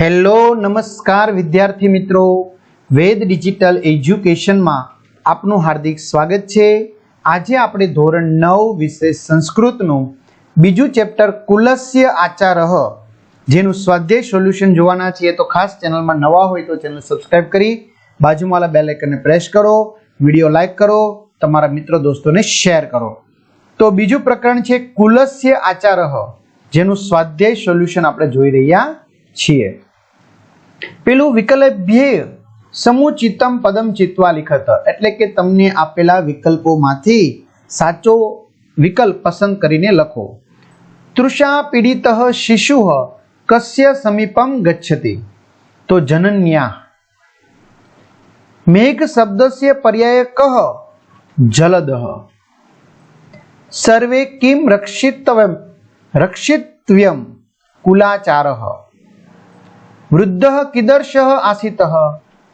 Hello, નમસ્કાર વિદ્યાર્થી મિત્રો. વેદ ડિજિટલ એજ્યુકેશનમાં આપનું હાર્દિક સ્વાગત છે. આજે આપણે ધોરણ નવ વિષય સંસ્કૃતનું બીજું ચેપ્ટર કુલસ્ય આચારહ જેનું સ્વાધ્યાય સોલ્યુશન જોવાના છીએ. તો ખાસ ચેનલમાં નવા હોય તો ચેનલ સબસ્ક્રાઇબ કરી બાજુમાંલા બેલ આઇકનને પ્રેસ કરો, વીડિયો લાઇક કરો, તમારા મિત્રો દોસ્તોને શેર કરો. તો બીજું પ્રકરણ છે કુલસ્ય આચારહ જેનું સ્વાધ્યાય સોલ્યુશન આપણે જોઈ રહ્યા છીએ. પેલું વિકલ્પભ્ય સમુચિતમ પદમ ચિત્વા લિખત. એટલે કે તમને આપેલા વિકલ્પોમાંથી સાચો વિકલ્પ પસંદ કરીને લખો. તૃષા પીડિત શિશુ કસ્ય સમીપમ ગચ્છતિ. તો જનન્યા. મેઘ શબ્દસ્ય પર્યાય કહ જલદઃ. સર્વે કિમ રક્ષિતવ્યમ? રક્ષિતવ્યમ કુલાચારઃ. વૃદ્ધ કિદર્શ આસિત,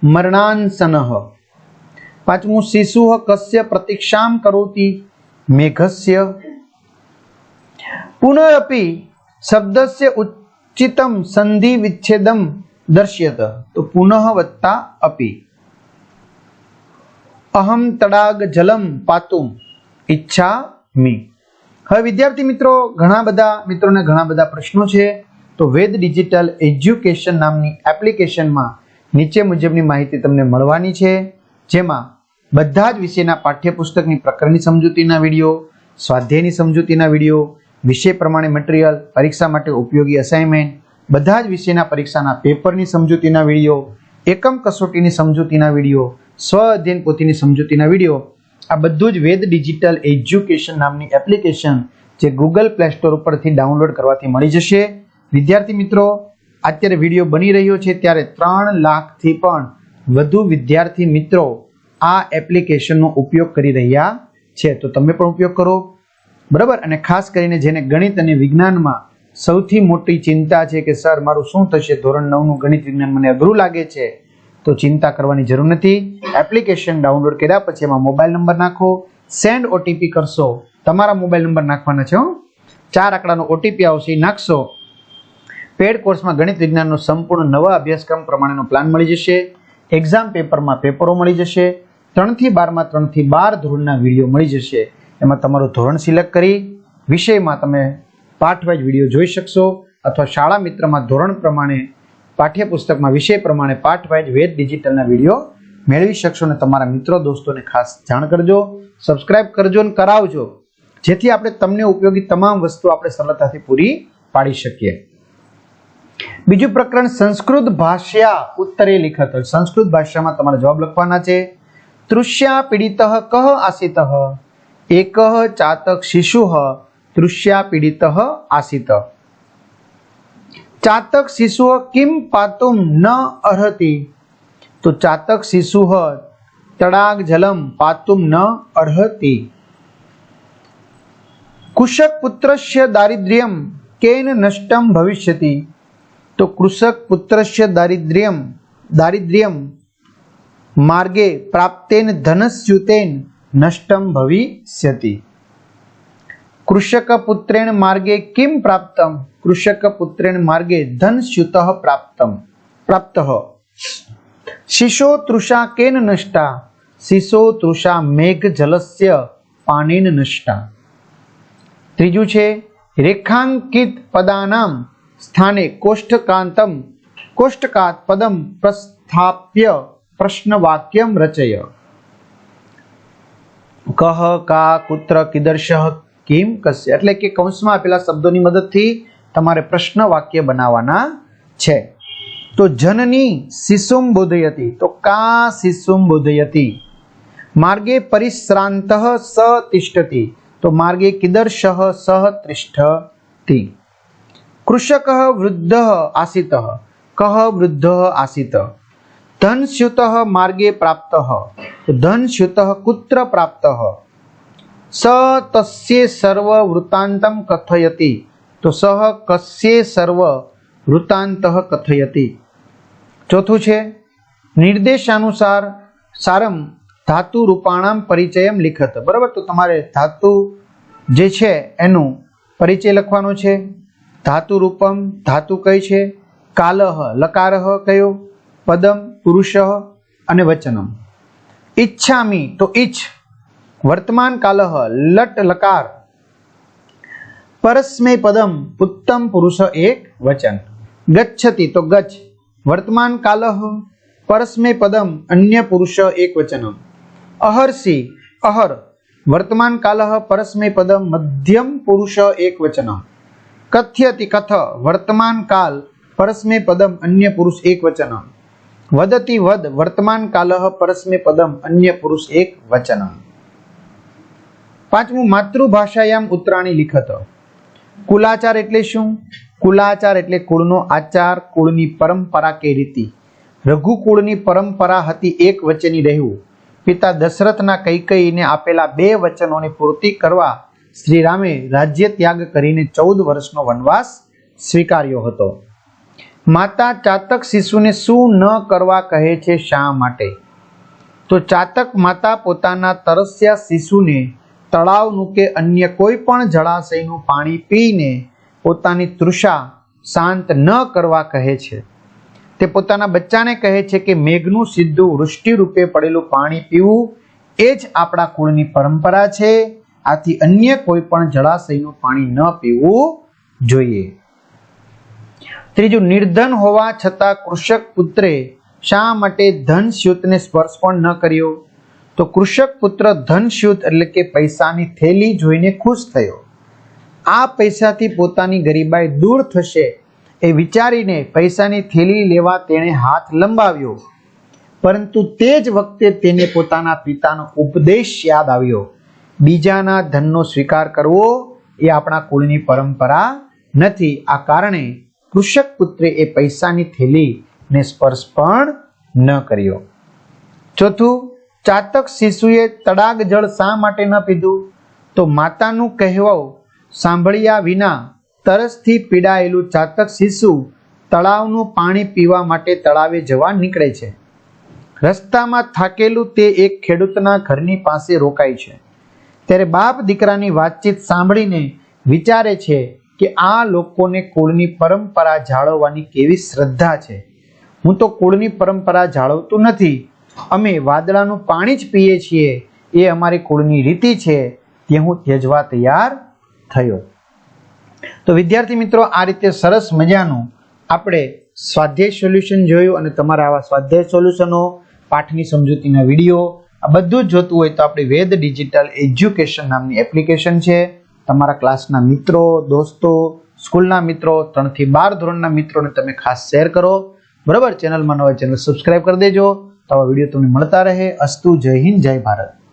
મરણાંસન. પાંચમું, શિશુ કસ્ય પ્રતીક્ષામ કરોતી, મેઘસ્ય. પુનરપી શબ્દસ્ય ઉચિતમ સંધિ વિચ્છેદમ દર્શ્યત. તો પુનઃ વત્તા અપી. અહમ તડાગ જલમ પાતુમ ઈચ્છા મી હવે વિદ્યાર્થી મિત્રો, ઘણા બધા મિત્રોને ઘણા બધા પ્રશ્નો છે. તો વેદ ડિજિટલ એજ્યુકેશન નામની એપ્લિકેશનમાં નીચે મુજબની માહિતી તમને મળવાની છે. જેમાં બધા જ વિષયના પાઠ્યપુસ્તકની પ્રકરણની સમજૂતીના વીડિયો, સ્વાધ્યાયની સમજૂતીના વીડિયો, વિષય પ્રમાણે મટીરિયલ, પરીક્ષા માટે ઉપયોગી અસાઇનમેન્ટ, બધા જ વિષયના પરીક્ષાના પેપરની સમજૂતીના વીડિયો, એકમ કસોટીની સમજૂતીના વીડિયો, સ્વ અધ્યયન પોથીની સમજૂતીના વીડિયો, આ બધું જ વેદ ડિજિટલ એજ્યુકેશન નામની એપ્લિકેશન જે ગૂગલ પ્લે સ્ટોર ઉપરથી ડાઉનલોડ કરવાથી મળી જશે. વિદ્યાર્થી મિત્રો, અત્યારે વીડિયો બની રહ્યો છે ત્યારે ત્રણ લાખથી પણ વધુ વિદ્યાર્થી મિત્રો આ એપ્લિકેશનનો ઉપયોગ કરી રહ્યા છે. તો તમે પણ ઉપયોગ કરો. બરાબર? અને ખાસ કરીને જેને ગણિત અને વિજ્ઞાનમાં સૌથી મોટી ચિંતા છે કે, સર, મારું શું થશે? ધોરણ નવનું ગણિત વિજ્ઞાન મને અઘરું લાગે છે. તો ચિંતા કરવાની જરૂર નથી. એપ્લિકેશન ડાઉનલોડ કર્યા પછી એમાં મોબાઈલ નંબર નાખો. સેન્ડ ઓટીપી કરશો. તમારા મોબાઈલ નંબર નાખવાના છે ચાર આંકડાનો ઓટીપી આવશે. નાખશો. પેડ કોર્સમાં ગણિત વિજ્ઞાનનો સંપૂર્ણ નવા અભ્યાસક્રમ પ્રમાણેનો પ્લાન મળી જશે, એક્ઝામ પેપરમાં પેપરો મળી જશે, ત્રણથી બારમાં ત્રણથી બાર ધોરણના વીડિયો મળી જશે. એમાં તમારું ધોરણ સિલેક્ટ કરી વિષયમાં તમે પાઠવાઇઝ વીડિયો જોઈ શકશો અથવા શાળા મિત્રમાં ધોરણ પ્રમાણે, પાઠ્યપુસ્તકમાં વિષય પ્રમાણે પાઠ વાઇઝ વેદ ડિજિટલના વીડિયો મેળવી શકશો અને તમારા મિત્રો દોસ્તોને ખાસ જાણ કરજો, સબસ્ક્રાઇબ કરજો અને કરાવજો, જેથી આપણે તમને ઉપયોગી તમામ વસ્તુ આપણે સરળતાથી પૂરી પાડી શકીએ. બીજું પ્રકરણ, સંસ્કૃત ભાષ્યા ઉત્તરે લિખત સંસ્કૃત ભાષામાં તમારે જવાબ લખવાના છે. તૃષ્યા પીડિત કહ આસિત? એક ચાતક શિશુ, તૃષ્યા પીડિત આસિત. ચાતક શિશુ કિમ પાતુમ ન અર્હતી? તો ચાતક શિશુ તડાગ જલમ પાતુમ ન અર્હતી? કુશક પુત્રસ્ય દારિદ્ર્યમ કેન નષ્ટમ ભવિષ્યતિ? તો કૃષક પુત્રસ્ય દારિદ્ર્યમ દારિદ્ર્યમ માર્ગે પ્રાપ્તેન ધનસ્યુતેન નષ્ટમ ભવિષ્યતિ. કૃષક પુત્રેણ માર્ગે કિમ પ્રાપ્તમ? કૃષક પુત્રેણ માર્ગે ધનસ્યુત પ્રાપ્તમ. પ્રાપ્ત. શિશો તૃષા કેન નષ્ટા? શિશો તૃષા મેઘ જલસ્ય પાણીન નષ્ટા. ત્રીજું છે, રેખાંકિત પદાનામ. સ્થાને કોષ્ઠકાંતમ કોષ્ઠકાત પદમ પ્રસ્થાપ્ય પ્રશ્ન વાક્યમ રચય કહ કા કુત્ર કિદર્શ કિમ કસ્ય એટલે કે કૌંસમાં આપેલા શબ્દોની મદદથી તમારે પ્રશ્ન વાક્ય બનાવવાના છે. તો જનની શિશુમ બોધયતી. તો કા શિશુમ બોધયતી? માર્ગે પરિશ્રાંત સ તિષ્ઠતી. તો માર્ગે કિદર્શ સહ તિષ્ઠતી. કૃષક વૃદ્ધ આસિત, કહ વૃદ્ધ આસિત. ધનસ્યુત માર્ગે પ્રાપ્ત. ધનસ્યુત કુત્ર પ્રાપ્ત. સ તસ્યે સર્વ વૃત્તાંતમ કથયતિ. તો સહ કસ્યે સર્વ વૃત્તાંત કથયતિ. ચોથું છે, નિર્દેશાનુસાર સારમ ધાતુ રૂપાણામ પરિચયમ લિખત. બરાબર? તો તમારે ધાતુ જે છે એનું પરિચય લખવાનો છે. ધાતુ રૂપમ ધાતુ કઈ છે? કાલહ, લકારહ કયો? પદમ પુરુષ અને વચનમ. ઈચ્છામી, તો ઈચ્છ. વર્તમાન કાલહ, લટ, લકાર. પરસ્મૈ પદમ ઉત્તમ પુરુષ એક, વચન. ગચ્છતી, તો ગચ્છ. વર્તમાન કાલહ, પરસ્મૈ પદમ, અન્ય પુરુષ એક, વચનમ. અહર્ષિ, અહર. વર્તમાન કાલહ, પરસ્મૈ પદમ, મધ્યમ પુરુષ એક, વચનમ. કથ્યતિ કથ વર્તમાન કાલ પરસ્મે પદમ અન્ય પુરુષ એક વચન. વદતિ વદ વર્તમાન કાલ પરસ્મે પદમ અન્ય પુરુષ એક વચન. પાંચમું, માતૃભાષાયામ ઉત્તરાણી લિખત. કુલાચાર એટલે શું? કુલાચાર એટલે કુળનો આચાર, કુળની પરંપરા કે રીતિ. રઘુકુળની પરંપરા હતી એક વચની રહેવું. પિતા દશરથના કૈકઈને આપેલા બે વચનોની પૂર્તિ કરવા શ્રી રામે રાજ્ય ત્યાગ કરીને ચૌદ વર્ષનો વનવાસ સ્વીકાર્યો હતો. માતા ચાતક શિશુને શું ન કરવા કહે છે શા માટે? તો ચાતક માતા પોતાના તરસ્યા શિશુને તળાવનું કે અન્ય કોઈ પણ જળાશયનું પાણી પીને પોતાની તૃષા શાંત ન કરવા કહે છે. તે પોતાના બચ્ચાને કહે છે કે મેઘનું સીધું વૃષ્ટિ રૂપે પડેલું પાણી પીવું એ જ આપણા કુળની પરંપરા છે. આથી અન્ય કોઈ પણ જળાશયનું પાણી ન પીવું જોઈએ. ત્રીજું, નિર્ધન હોવા છતાં કૃષક પુત્રે શા માટે ધન સ્યુતને સ્પર્શ પણ ન કર્યો? તો કૃષક પુત્ર ધન સ્યુત એટલે કે પૈસાની થેલી જોઈને ખુશ થયો. આ પૈસાથી પોતાની ગરીબાઈ દૂર થશે એ વિચારીને પૈસાની થેલી લેવા તેણે હાથ લંબાવ્યો. પરંતુ તે જ વખતે તેને પોતાના પિતાનો ઉપદેશ યાદ આવ્યો. બીજાના ધનનો સ્વીકાર કરવો એ આપણા કુળની પરંપરા નથી. આ કારણે કૃષક પુત્રે એ પૈસાની થેલીને સ્પર્શ પણ ન કર્યો. ચોથું, ચાતક શિશુએ તડાગ જળ શા માટે ન પીધું? તો માતાનું કહેવું સાંભળ્યા વિના તરસથી પીડાયેલું ચાતક શિશુ તળાવનું પાણી પીવા માટે તળાવે જવા નીકળે છે. રસ્તામાં થાકેલું તે એક ખેડૂતના ઘરની પાસે રોકાય છે. ત્યારે બાપ દીકરાની વાતચીત સાંભળીને વિચારે છે કે આ લોકોને કુળની પરંપરા જાળવવાની કેવી શ્રદ્ધા છે. હું તો કુળની પરંપરા જાળવતું નથી. અમે વાદળાનું પાણી જ પીએ છીએ. એ અમારી કુળની રીતિ છે તે હું ત્યજવા તૈયાર થયો. તો વિદ્યાર્થી મિત્રો, આ રીતે સરસ મજાનું આપણે સ્વાધ્યાય સોલ્યુશન જોયું અને તમારા આવા સ્વાધ્યાય સોલ્યુશનો, પાઠની સમજૂતીના વીડિયો આ બધું જ જોતું હોય તો આપણી વેદ ડિજિટલ એજ્યુકેશન નામની એપ્લિકેશન છે. તમારા ક્લાસના મિત્રો, દોસ્તો, સ્કૂલના મિત્રો, ત્રણથી બાર ધોરણના મિત્રોને તમે ખાસ શેર કરો. બરાબર? ચેનલમાં નવા ચેનલ સબસ્ક્રાઇબ કરી દેજો. તો આવા વીડિયો તમને મળતા રહે. અસ્તુ, જય હિન્દ, જય ભારત.